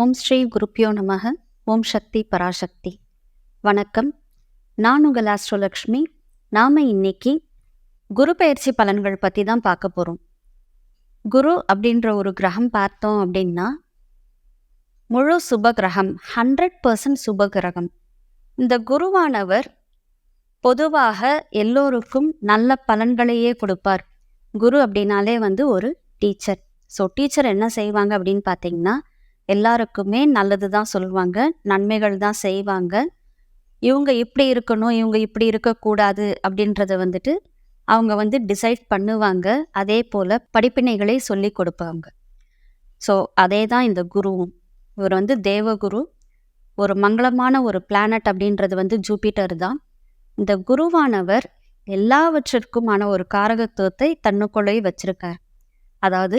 ஓம் ஸ்ரீ குருப்பியோ நமக. ஓம் சக்தி பராசக்தி. வணக்கம். நான் உங்கள் ஆஸ்ட்ரோலக்ஷ்மி. நாம் இன்னைக்கு குரு பயிற்சி பலன்கள் பற்றி தான் பார்க்க போகிறோம் குரு அப்படின்ற ஒரு கிரகம் பார்த்தோம் அப்படின்னா முழு சுப கிரகம் ஹண்ட்ரட் பர்சன்ட் சுப கிரகம். இந்த குருவானவர் பொதுவாக எல்லோருக்கும் நல்ல பலன்களையே கொடுப்பார். குரு அப்படின்னாலே வந்து ஒரு டீச்சர். ஸோ டீச்சர் என்ன செய்வாங்க அப்படின்னு பார்த்தீங்கன்னா எல்லாருக்குமே நல்லது தான் சொல்லுவாங்க நன்மைகள் தான் செய்வாங்க. இவங்க இப்படி இருக்கணும் இவங்க இப்படி இருக்கக்கூடாது அப்படின்றத வந்துட்டு அவங்க வந்து டிசைட் பண்ணுவாங்க. அதே போல் படிப்பினைகளை சொல்லி கொடுப்பாங்க. ஸோ அதே தான் இந்த குருவும் இவர் வந்து தேவகுரு. ஒரு மங்களமான ஒரு பிளானட் அப்படின்றது வந்து ஜூபிட்டர் தான். இந்த குருவானவர் எல்லாவற்றிற்குமான ஒரு காரகத்துவத்தை தன்னுக்குள்ளே வச்சிருக்கார். அதாவது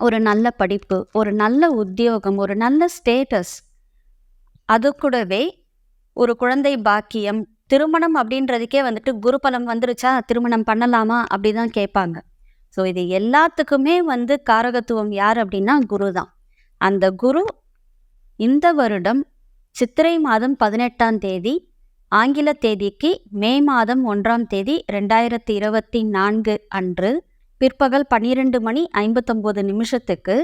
ஒரு நல்ல படிப்பு ஒரு நல்ல உத்தியோகம் ஒரு நல்ல ஸ்டேட்டஸ் அது கூடவே ஒரு குழந்தை பாக்கியம் திருமணம் அப்படின்றதுக்கே வந்துட்டு குருபலம் வந்துருச்சா திருமணம் பண்ணலாமா அப்படி தான் கேட்பாங்க. ஸோ இது எல்லாத்துக்குமே வந்து காரகத்துவம் யார் அப்படின்னா குரு தான் அந்த குரு இந்த வருடம் சித்திரை மாதம் பதினெட்டாம் தேதி ஆங்கில தேதிக்கு மே மாதம் ஒன்றாம் தேதி ரெண்டாயிரத்தி இருபத்தி நான்கு அன்று பிற்பகல் பன்னிரெண்டு மணி ஐம்பத்தொம்போது நிமிஷத்துக்கு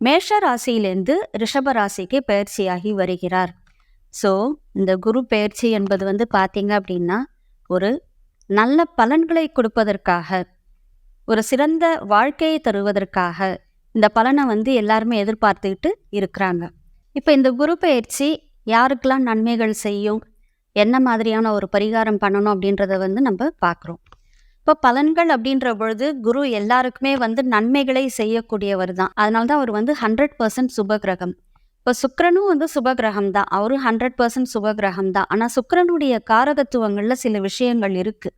மேஷ ராசியிலேருந்து ரிஷப ராசிக்கு பயிற்சியாகி வருகிறார். ஸோ இந்த குரு பயிற்சி என்பது வந்து பார்த்தீங்க அப்படின்னா ஒரு நல்ல பலன்களை கொடுப்பதற்காக ஒரு சிறந்த வாழ்க்கையை தருவதற்காக இந்த பலனை வந்து எல்லாருமே எதிர்பார்த்துக்கிட்டு இருக்கிறாங்க. இப்போ இந்த குரு பயிற்சி யாருக்கெல்லாம் நன்மைகள் செய்யும் என்ன மாதிரியான ஒரு பரிகாரம் பண்ணணும் அப்படின்றத வந்து நம்ம பார்க்குறோம் இப்போ பலன்கள் அப்படின்ற பொழுது குரு எல்லாருக்குமே வந்து நன்மைகளை செய்யக்கூடியவர் தான். அதனால தான் அவர் வந்து ஹண்ட்ரட் பர்சன்ட் சுப கிரகம் இப்போ சுக்கரனும் வந்து சுப கிரகம் தான். அவரும் ஹண்ட்ரட் பர்சன்ட் சுப கிரகம் தான். ஆனால் சுக்கரனுடைய காரகத்துவங்களில் சில விஷயங்கள் இருக்குது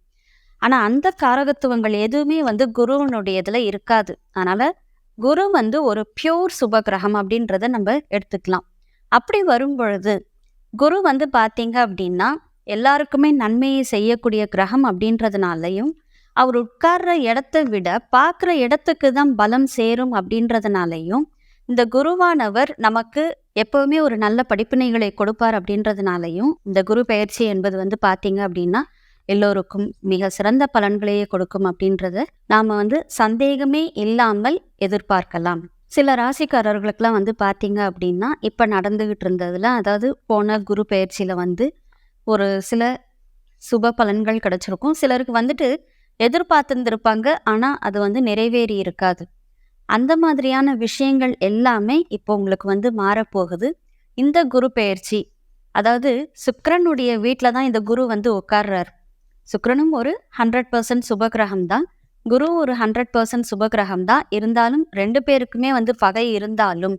ஆனால் அந்த காரகத்துவங்கள் எதுவுமே வந்து குருவனுடைய இதில் இருக்காது. அதனால் குரு வந்து ஒரு பியூர் சுப கிரகம் அப்படின்றத நம்ம எடுத்துக்கலாம். அப்படி வரும் பொழுது குரு வந்து பார்த்தீங்க அப்படின்னா எல்லாருக்குமே நன்மையை செய்யக்கூடிய கிரகம் அப்படின்றதுனாலையும் அவர் உட்கார்ற இடத்த விட பார்க்குற இடத்துக்கு தான் பலம் சேரும் அப்படின்றதுனாலையும் இந்த குருவானவர் நமக்கு எப்பவுமே ஒரு நல்ல படிப்பினைகளை கொடுப்பார் அப்படின்றதுனாலையும் இந்த குரு பயிற்சி என்பது வந்து பார்த்தீங்க அப்படின்னா எல்லோருக்கும் மிக சிறந்த பலன்களையே கொடுக்கும் அப்படின்றத நாம் வந்து சந்தேகமே இல்லாமல் எதிர்பார்க்கலாம். சில ராசிக்காரர்களுக்கெல்லாம் வந்து பார்த்தீங்க அப்படின்னா இப்போ நடந்துகிட்டு இருந்ததில் அதாவது போன குரு பயிற்சியில் வந்து ஒரு சில சுப பலன்கள் கிடச்சிருக்கும். சிலருக்கு வந்துட்டு எதிர்பார்த்துருந்துருப்பாங்க. ஆனால் அது வந்து நிறைவேறி இருக்காது. அந்த மாதிரியான விஷயங்கள் எல்லாமே இப்போ உங்களுக்கு வந்து மாறப்போகுது. இந்த குரு பெயர்ச்சி. அதாவது சுக்ரனுடைய வீட்டில் தான் இந்த குரு வந்து உட்கார்றார். சுக்ரனும் ஒரு ஹண்ட்ரட் பர்சன்ட் சுபகிரகம் தான். குரு ஒரு ஹண்ட்ரட் பர்சன்ட் சுபகிரகம் தான். இருந்தாலும் ரெண்டு பேருக்குமே வந்து பகை இருந்தாலும்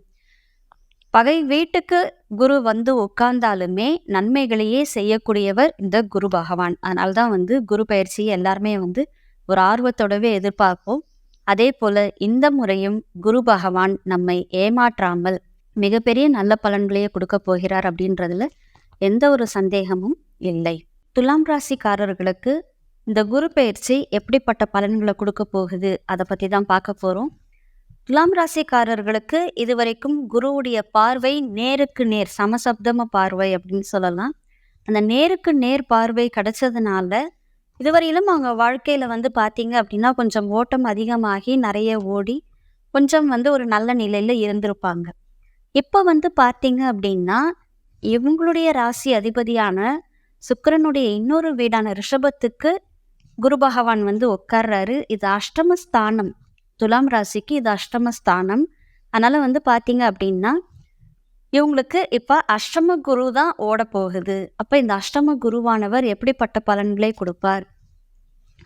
பகை வீட்டுக்கு குரு வந்து உட்கார்ந்தாலுமே நன்மைகளையே செய்யக்கூடியவர் இந்த குரு பகவான். அதனால்தான் வந்து குரு பயிற்சி எல்லாருமே வந்து ஒரு ஆர்வத்தோடவே எதிர்பார்ப்போம். அதே போல இந்த முறையும் குரு பகவான் நம்மை ஏமாற்றாமல் மிகப்பெரிய நல்ல பலன்களையே கொடுக்க போகிறார் அப்படின்றதுல எந்த ஒரு சந்தேகமும் இல்லை. துலாம் ராசிக்காரர்களுக்கு இந்த குரு பயிற்சி எப்படிப்பட்ட பலன்களை கொடுக்க போகுது அதை பற்றி தான் பார்க்க போகிறோம் துலாம் ராசிக்காரர்களுக்கு இதுவரைக்கும் குருவுடைய பார்வை நேருக்கு நேர் சமசப்தம பார்வை அப்படின்னு சொல்லலாம். அந்த நேருக்கு நேர் பார்வை கிடைச்சதுனால இதுவரையிலும் அவங்க வாழ்க்கையில் வந்து பார்த்தீங்க அப்படின்னா கொஞ்சம் ஓட்டம் அதிகமாகி நிறைய ஓடி கொஞ்சம் வந்து ஒரு நல்ல நிலையில் இருந்திருப்பாங்க. இப்போ வந்து பார்த்தீங்க அப்படின்னா இவங்களுடைய ராசி அதிபதியான சுக்கரனுடைய இன்னொரு வீடான ரிஷபத்துக்கு குரு பகவான் வந்து உட்கார்றாரு. இது அஷ்டமஸ்தானம். துலாம் ராசிக்கு இது அஷ்டமஸ்தானம். அதனால் வந்து பார்த்தீங்க அப்படின்னா இவங்களுக்கு இப்போ அஷ்டம குரு தான் ஓட போகுது. அப்போ இந்த அஷ்டம குருவானவர் எப்படிப்பட்ட பலன்களை கொடுப்பார்?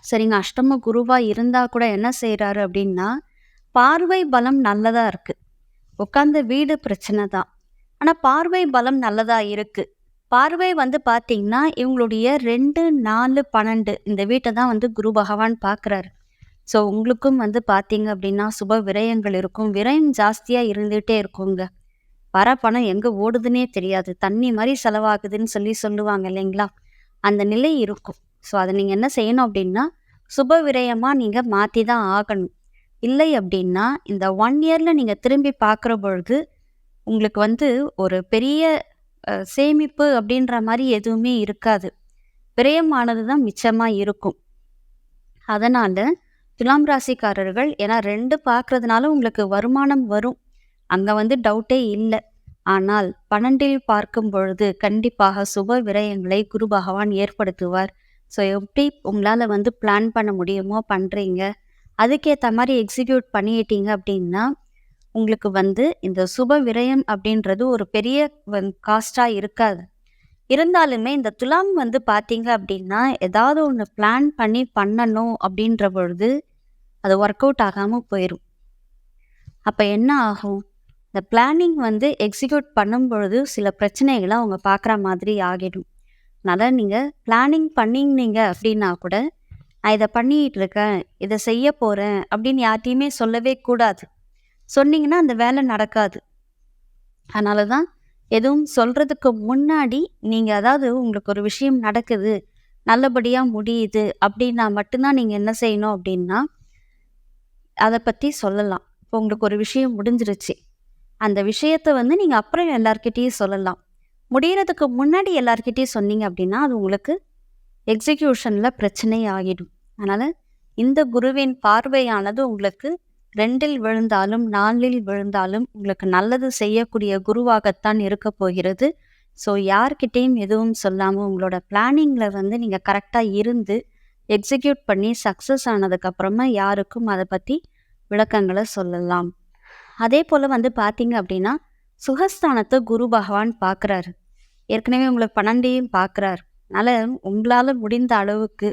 சரிங்க அஷ்டம குருவாக இருந்தால் கூட என்ன செய்கிறாரு அப்படின்னா பார்வை பலம் நல்லதாக இருக்குது உட்காந்த வீடு பிரச்சனை தான். ஆனால் பார்வை பலம் நல்லதாக இருக்குது பார்வை வந்து பார்த்திங்கன்னா இவங்களுடைய ரெண்டு நாலு பன்னெண்டு இந்த வீட்டை தான் வந்து குரு பகவான் பார்க்குறாரு ஸோ உங்களுக்கும் வந்து பார்த்தீங்க அப்படின்னா சுப விரயங்கள் இருக்கும். விரயம் ஜாஸ்தியாக இருந்துகிட்டே இருக்குங்க. வர பணம் எங்கே ஓடுதுன்னே தெரியாது. தண்ணி மாதிரி செலவாகுதுன்னு சொல்லி சொல்லுவாங்க இல்லைங்களா? அந்த நிலை இருக்கும். ஸோ அதை நீங்கள் என்ன செய்யணும் அப்படின்னா சுப விரயமாக நீங்கள் மாற்றி தான் ஆகணும். இல்லை அப்படின்னா இந்த ஒன் இயரில் நீங்கள் திரும்பி பார்க்குற பொழுது உங்களுக்கு வந்து ஒரு பெரிய சேமிப்பு அப்படின்ற மாதிரி எதுவுமே இருக்காது. விரயமானது தான் மிச்சமாக இருக்கும். அதனால் துலாம் ராசிக்காரர்கள் ஏன்னா ரெண்டு பார்க்கறதுனால உங்களுக்கு வருமானம் வரும். அங்கே வந்து டவுட்டே இல்லை. ஆனால் பன்னெண்டில் பார்க்கும் பொழுது கண்டிப்பாக சுப விரயங்களை குரு பகவான் ஏற்படுத்துவார். ஸோ எப்படி உங்களால் வந்து பிளான் பண்ண முடியுமோ பண்ணுறீங்க அதுக்கேற்ற மாதிரி எக்ஸிக்யூட் பண்ணிட்டீங்க அப்படின்னா உங்களுக்கு வந்து இந்த சுப விரயம் அப்படின்றது ஒரு பெரிய காஸ்டாக இருக்காது. இருந்தாலுமே இந்த துலாம் வந்து பார்த்தீங்க அப்படின்னா ஏதாவது ஒன்று பிளான் பண்ணி பண்ணணும் அப்படின்ற பொழுது அது ஒர்க் அவுட் ஆகாமல் போயிடும் அப்போ என்ன ஆகும்? இந்த பிளானிங் வந்து எக்ஸிக்யூட் பண்ணும் பொழுது சில பிரச்சனைகளை அவங்க பார்க்குற மாதிரி ஆகிடும். அதனால் நீங்கள் பிளானிங் பண்ணிங்க அப்படின்னா கூட நான் இதை பண்ணிக்கிட்டு இருக்கேன் இதை செய்ய போகிறேன் அப்படின்னு யார்ட்டையுமே சொல்லவே கூடாது. சொன்னீங்கன்னா அந்த வேலை நடக்காது. அதனால தான் எதுவும் சொல்கிறதுக்கு முன்னாடி நீங்கள் அதாவது உங்களுக்கு ஒரு விஷயம் நடக்குது நல்லபடியாக முடியுது அப்படின்னா மட்டும்தான் நீங்கள் என்ன செய்யணும் அப்படின்னா அதை பற்றி சொல்லலாம். இப்போ உங்களுக்கு ஒரு விஷயம் முடிஞ்சிருச்சு. அந்த விஷயத்தை வந்து நீங்கள் அப்புறம் எல்லார்கிட்டேயும் சொல்லலாம். முடிகிறதுக்கு முன்னாடி எல்லார்கிட்டேயும் சொன்னீங்க அப்படின்னா அது உங்களுக்கு எக்ஸிக்யூஷனில் பிரச்சனை ஆகிடும். அதனால் இந்த குருவின் பார்வையானது உங்களுக்கு ரெண்டில் விழுந்தாலும் நாலில் விழுந்தாலும் உங்களுக்கு நல்லது செய்யக்கூடிய குருவாகத்தான் இருக்க போகிறது. ஸோ யார்கிட்டேயும் எதுவும் சொல்லாமல் உங்களோட பிளானிங்கில் வந்து நீங்கள் கரெக்டாக இருந்து எக்ஸிக்யூட் பண்ணி சக்ஸஸ் ஆனதுக்கப்புறமா யாருக்கும் அதை பற்றி விளக்கங்களை சொல்லலாம். அதே போல் வந்து பார்த்தீங்க அப்படின்னா சுகஸ்தானத்தை குரு பகவான் பார்க்குறாரு ஏற்கனவே உங்களை பன்னெண்டையும் பார்க்குறாரு அதனால் உங்களால் முடிந்த அளவுக்கு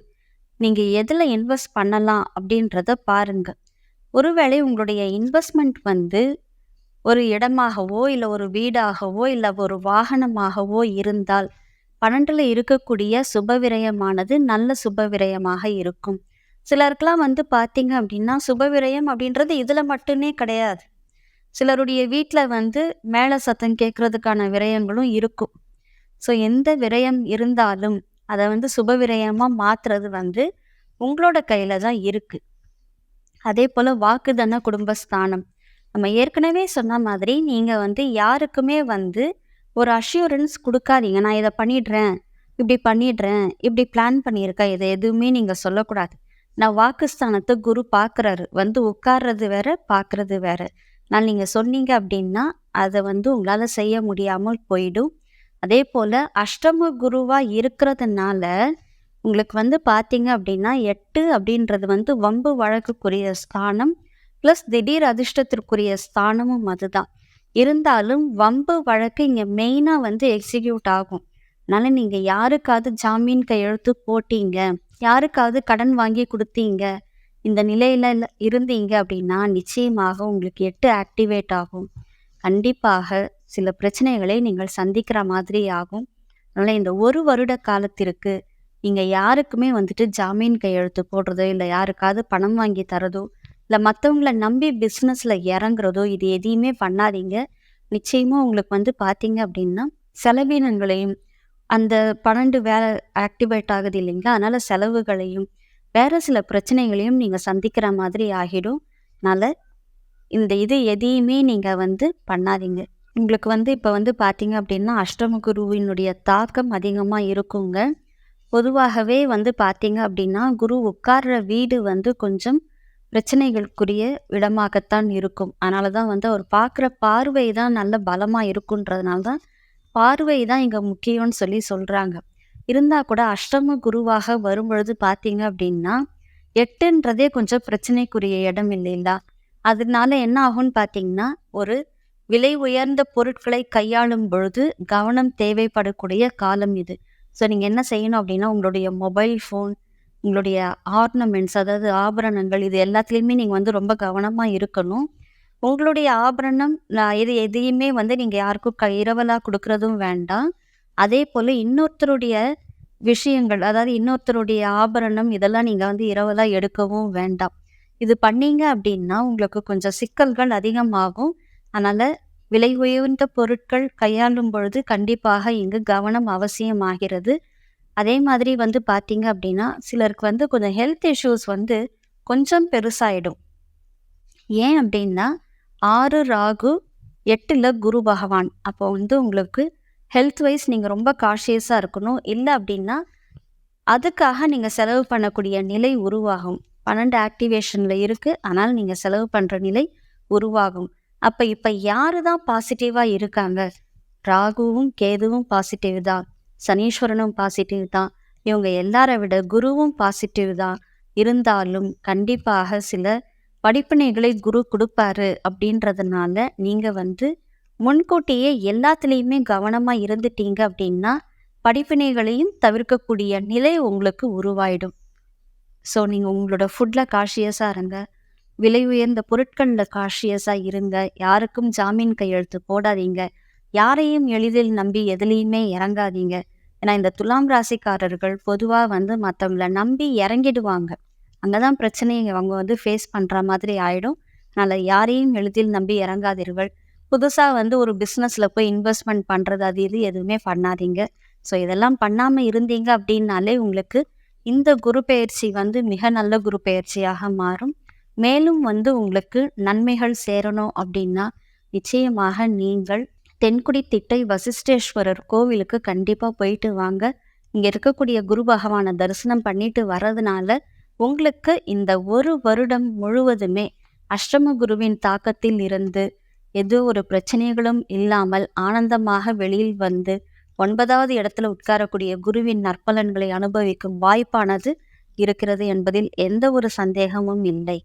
நீங்கள் எதில் இன்வெஸ்ட் பண்ணலாம் அப்படின்றத பாருங்கள் ஒருவேளை உங்களுடைய இன்வெஸ்ட்மெண்ட் வந்து ஒரு இடமாகவோ இல்லை ஒரு வீடாகவோ இல்லை ஒரு வாகனமாகவோ இருந்தால் பன்னெண்டில் இருக்கக்கூடிய சுபவிரயமானது நல்ல சுபவிரயமாக இருக்கும். சிலருக்கெல்லாம் வந்து பார்த்தீங்க அப்படின்னா சுபவிரயம் அப்படின்றது இதில் மட்டுமே கிடையாது. சிலருடைய வீட்டில் வந்து மேலே சத்தம் கேட்குறதுக்கான விரயங்களும் இருக்கும். ஸோ எந்த விரயம் இருந்தாலும் அதை வந்து சுபவிரயமாக மாற்றுறது வந்து உங்களோட கையில் தான் இருக்குது அதே போல் வாக்குதான குடும்பஸ்தானம். நம்ம ஏற்கனவே சொன்ன மாதிரி நீங்கள் வந்து யாருக்குமே வந்து ஒரு அஷ்யூரன்ஸ் கொடுக்காதீங்க. நான் இதை பண்ணிடுறேன். இப்படி பண்ணிடுறேன். இப்படி பிளான் பண்ணியிருக்கேன். இதை எதுவுமே நீங்கள் சொல்லக்கூடாது. நான் வாக்குஸ்தானத்தை குரு பார்க்குறாரு. வந்து உட்கார்றது வேற பார்க்குறது வேற. நான் நீங்கள் சொன்னீங்க அப்படின்னா அதை வந்து உங்களால் செய்ய முடியாமல் போயிடும். அதே போல் அஷ்டம குருவாக இருக்கிறதுனால உங்களுக்கு வந்து பார்த்தீங்க அப்படின்னா எட்டு அப்படின்றது வந்து வம்பு வழக்குக்குரிய ஸ்தானம் ப்ளஸ் திடீர் அதிர்ஷ்டத்திற்குரிய ஸ்தானமும் அதுதான். இருந்தாலும் வம்பு வழக்கு இங்கே மெயினாக வந்து எக்ஸிக்யூட் ஆகும். அதனால நீங்கள் யாருக்காவது ஜாமீன் கையெழுத்து போட்டீங்க யாருக்காவது கடன் வாங்கி கொடுத்தீங்க இந்த நிலையில இருந்தீங்க அப்படின்னா நிச்சயமாக உங்களுக்கு எட்டு ஆக்டிவேட் ஆகும். கண்டிப்பாக சில பிரச்சனைகளை நீங்கள் சந்திக்கிற மாதிரி ஆகும். அதனால் இந்த ஒரு வருட காலத்திற்கு நீங்கள் யாருக்குமே வந்துட்டு ஜாமீன் கையெழுத்து போடுறதோ இல்லை யாருக்காவது பணம் வாங்கி தரதோ இல்லை மற்றவங்கள நம்பி பிஸ்னஸில் இறங்குறதோ இது எதையுமே பண்ணாதீங்க. நிச்சயமாக உங்களுக்கு வந்து பார்த்தீங்க அப்படின்னா செலவினங்களையும் அந்த பன்னெண்டு வேலை ஆக்டிவேட் ஆகுது இல்லைங்களா? அதனால் செலவுகளையும் வேறு சில பிரச்சனைகளையும் நீங்கள் சந்திக்கிற மாதிரி ஆகிடும். அதனால் இந்த இது எதையுமே நீங்கள் வந்து பண்ணாதீங்க. உங்களுக்கு வந்து இப்போ வந்து பார்த்தீங்க அப்படின்னா அஷ்டம குருவினுடைய தாக்கம் அதிகமாக இருக்குங்க. பொதுவாகவே வந்து பார்த்தீங்க அப்படின்னா குரு உட்கார்ற வீடு வந்து கொஞ்சம் பிரச்சனைகளுக்குரிய இடமாகத்தான் இருக்கும். அதனால தான் வந்து அவர் பார்க்குற பார்வை தான் நல்ல பலமாக இருக்குன்றதுனால தான் பார்வை தான் இங்கே முக்கியம்னு சொல்லி சொல்கிறாங்க இருந்தால் கூட அஷ்டம குருவாக வரும்பொழுது பார்த்தீங்க அப்படின்னா எட்டுன்றதே கொஞ்சம் பிரச்சனைக்குரிய இடம் இல்லைங்களா? அதனால என்ன ஆகும்னு பார்த்தீங்கன்னா ஒரு விலை உயர்ந்த பொருட்களை கையாளும் பொழுது கவனம் தேவைப்படக்கூடிய காலம் இது. ஸோ நீங்கள் என்ன செய்யணும் அப்படின்னா உங்களுடைய மொபைல் ஃபோன் உங்களுடைய ஆர்னமெண்ட்ஸ் அதாவது ஆபரணங்கள் இது எல்லாத்துலேயுமே நீங்கள் வந்து ரொம்ப கவனமாக இருக்கணும் உங்களுடைய ஆபரணம் நான் இது எதையுமே வந்து நீங்கள் யாருக்கும் க இரவலாக கொடுக்கறதும் வேண்டாம். அதே போல் இன்னொருத்தருடைய விஷயங்கள், அதாவது இன்னொருத்தருடைய ஆபரணம் இதெல்லாம் நீங்கள் வந்து இரவலாக எடுக்கவும் வேண்டாம். இது பண்ணீங்க அப்படின்னா உங்களுக்கு கொஞ்சம் சிக்கல்கள் அதிகமாகும். அதனால் விலை உயர்ந்த பொருட்கள் கையாளும் பொழுது கண்டிப்பாக இங்கு கவனம் அவசியமாகிறது. அதே மாதிரி வந்து பார்த்தீங்க அப்படின்னா சிலருக்கு வந்து கொஞ்சம் ஹெல்த் இஷ்யூஸ் வந்து கொஞ்சம் பெருசாயிடும். ஏன் அப்படின்னா ஆறு ராகு, எட்டில் குரு பகவான். அப்போ வந்து உங்களுக்கு ஹெல்த் வைஸ் நீங்கள் ரொம்ப காஷியஸாக இருக்கணும். இல்லை அப்படின்னா அதுக்காக நீங்கள் செலவு பண்ணக்கூடிய நிலை உருவாகும். பன்னெண்டு ஆக்டிவேஷனில் இருக்குது ஆனால் நீங்கள் செலவு பண்ணுற நிலை உருவாகும். அப்போ இப்போ யாரு தான் பாசிட்டிவாக இருக்காங்க? ராகுவும், கேதுவும் பாசிட்டிவ் தான். சனீஸ்வரனும் பாசிட்டிவ் தான். இவங்க எல்லார விட குருவும் பாசிட்டிவ் தான். இருந்தாலும் கண்டிப்பாக சில படிப்பினைகளை குரு கொடுப்பாரு அப்படின்றதுனால நீங்கள் வந்து முன்கூட்டியே எல்லாத்துலேயுமே கவனமாக இருந்துட்டீங்க அப்படின்னா படிப்பினைகளையும் தவிர்க்கக்கூடிய நிலை உங்களுக்கு உருவாயிடும். ஸோ நீங்கள் உங்களோட ஃபுட்டில் காஷியஸாக இருங்க. விலை உயர்ந்த பொருட்களில் காஷியஸாக இருங்க. யாருக்கும் ஜாமீன் கையெழுத்து போடாதீங்க. யாரையும் எளிதில் நம்பி எதுலேயுமே இறங்காதீங்க. ஏன்னா இந்த துலாம் ராசிக்காரர்கள் பொதுவாக வந்து மற்றவங்கள நம்பி இறங்கிடுவாங்க. அங்கே தான் பிரச்சனையை அவங்க வந்து ஃபேஸ் பண்ணுற மாதிரி ஆகிடும் அதனால் யாரையும் எளிதில் நம்பி இறங்காதீர்கள். புதுசாக வந்து ஒரு பிஸ்னஸில் போய் இன்வெஸ்ட்மெண்ட் பண்ணுறது அது இது எதுவுமே பண்ணாதீங்க. ஸோ இதெல்லாம் பண்ணாமல் இருந்தீங்க அப்படின்னாலே உங்களுக்கு இந்த குரு பயிற்சி வந்து மிக நல்ல குரு பயிற்சியாக மாறும். மேலும் வந்து உங்களுக்கு நன்மைகள் சேரணும் அப்படின்னா நிச்சயமாக நீங்கள் தென்குடி திட்டை வசிஷ்டேஸ்வரர் கோவிலுக்கு கண்டிப்பாக போயிட்டு வாங்க. இங்கே இருக்கக்கூடிய குரு பகவானை தரிசனம் பண்ணிட்டு வர்றதுனால, உங்களுக்கு இந்த ஒரு வருடம் முழுவதுமே அஷ்டம குருவின் தாக்கத்தில் இருந்து, எதோ ஒரு பிரச்சனைகளும் இல்லாமல் ஆனந்தமாக வெளியில் வந்து, ஒன்பதாவது இடத்துல உட்காரக்கூடிய குருவின் நற்பலன்களை அனுபவிக்கும் வாய்ப்பானது இருக்கிறது என்பதில் எந்த ஒரு சந்தேகமும் இல்லை.